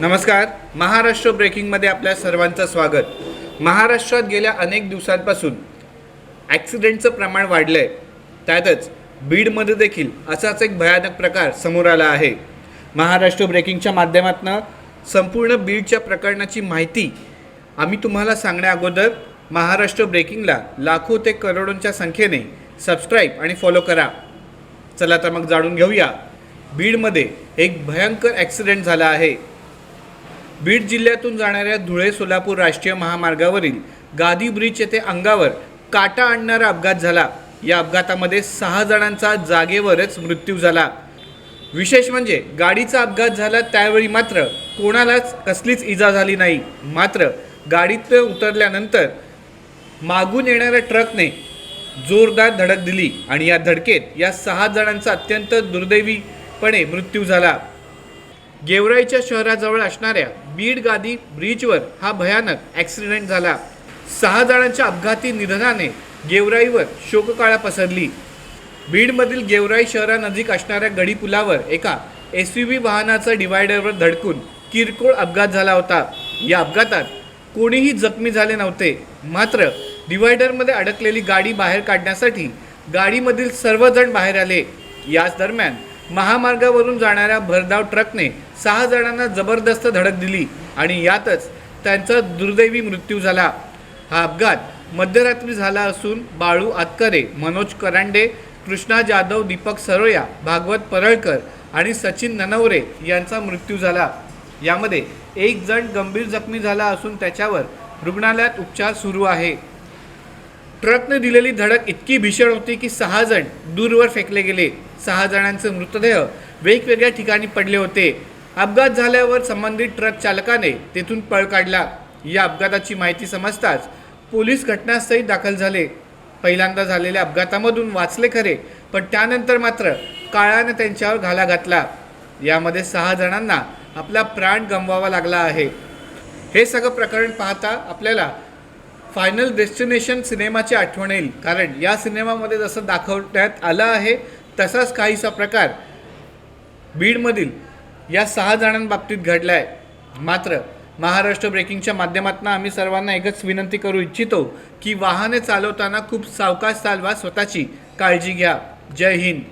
नमस्कार महाराष्ट्र ब्रेकिंगमध्ये आपल्या सर्वांचं स्वागत. महाराष्ट्रात गेल्या अनेक दिवसांपासून ॲक्सिडेंटचं प्रमाण वाढलं आहे त्यातच बीडमध्ये देखील असाच एक भयानक प्रकार समोर आला आहे. महाराष्ट्र ब्रेकिंगच्या माध्यमातून संपूर्ण बीडच्या प्रकरणाची माहिती आम्ही तुम्हाला सांगण्या अगोदर महाराष्ट्र ब्रेकिंगला लाखो ते करोडोंच्या संख्येने सबस्क्राईब आणि फॉलो करा. चला तर मग जाणून घेऊया. बीडमध्ये एक भयंकर ॲक्सिडेंट झाला आहे. बीड जिल्ह्यातून जाणाऱ्या धुळे सोलापूर राष्ट्रीय महामार्गावरील गादी ब्रिज येथे अंगावर काटा आणणारा अपघात झाला. या अपघातामध्ये सहा जणांचा जागेवरच मृत्यू झाला. विशेष म्हणजे गाडीचा अपघात झाला त्यावेळी मात्र कोणालाच कसलीच इजा झाली नाही. मात्र गाडीत उतरल्यानंतर मागून येणाऱ्या ट्रकने जोरदार धडक दिली आणि या धडकेत या सहा जणांचा अत्यंत दुर्दैवीपणे मृत्यू झाला. गेवराईच्या शहराजवळ असणाऱ्या बीड गादी ब्रिजवर हा भयानक ॲक्सिडेंट झाला. सहा जणांच्या अपघाती निधनाने गेवराईवर शोककाळा पसरली. बीडमधील गेवराई शहरानजीक असणाऱ्या गडी पुलावर एका एस यू व्ही वाहनाचा डिवायडरवर धडकून किरकोळ अपघात झाला होता. या अपघातात कोणीही जखमी झाले नव्हते. मात्र डिवायडरमध्ये अडकलेली गाडी बाहेर काढण्यासाठी गाडीमधील सर्वजण बाहेर आले. याच दरम्यान महामार्गावरून जाणाऱ्या भरधाव ट्रकने सहा जणांना जबरदस्त धडक दिली आणि यातच त्यांचा दुर्दैवी मृत्यू झाला. हा अपघात मध्यरात्री झाला असून बाळू आतकरे मनोज करांडे कृष्णा जाधव दीपक सरोया भागवत परळकर आणि सचिन ननवरे यांचा मृत्यू झाला. यामध्ये एक जण गंभीर जखमी झाला असून त्याच्यावर रुग्णालयात उपचार सुरू आहे. ट्रकने दिलेली धडक इतकी भीषण होती की सहा जण दूरवर फेकले गेले. सहा जणांचे मृतदेह वेगवेगळ्या ठिकाणी पडले होते. अपघात झाल्यावर संबंधित ट्रक चालकाने तेथून पळ काढला. या अपघाताची माहिती समजताच पोलीस घटनास्थळी दाखल झाले. पहिल्यांदा झालेल्या अपघातामधून वाचले खरे पण त्यानंतर मात्र काळाने त्यांच्यावर घाला घातला. यामध्ये सहा जणांना आपला प्राण गमवावा लागला आहे. हे सगळं प्रकरण पाहता आपल्याला फायनल डेस्टिनेशन सिनेमाची आठवण येईल. कारण या सिनेमामध्ये जसं दाखवण्यात आलं आहे तसाच काहीसा प्रकार बीडमधील या सहा जणांबाबतीत घडला आहे मात्र महाराष्ट्र ब्रेकिंगच्या माध्यमातून आम्ही सर्वांना एकच विनंती करू इच्छितो की वाहने चालवताना खूप सावकाश चालवा स्वतःची काळजी घ्या. जय हिंद.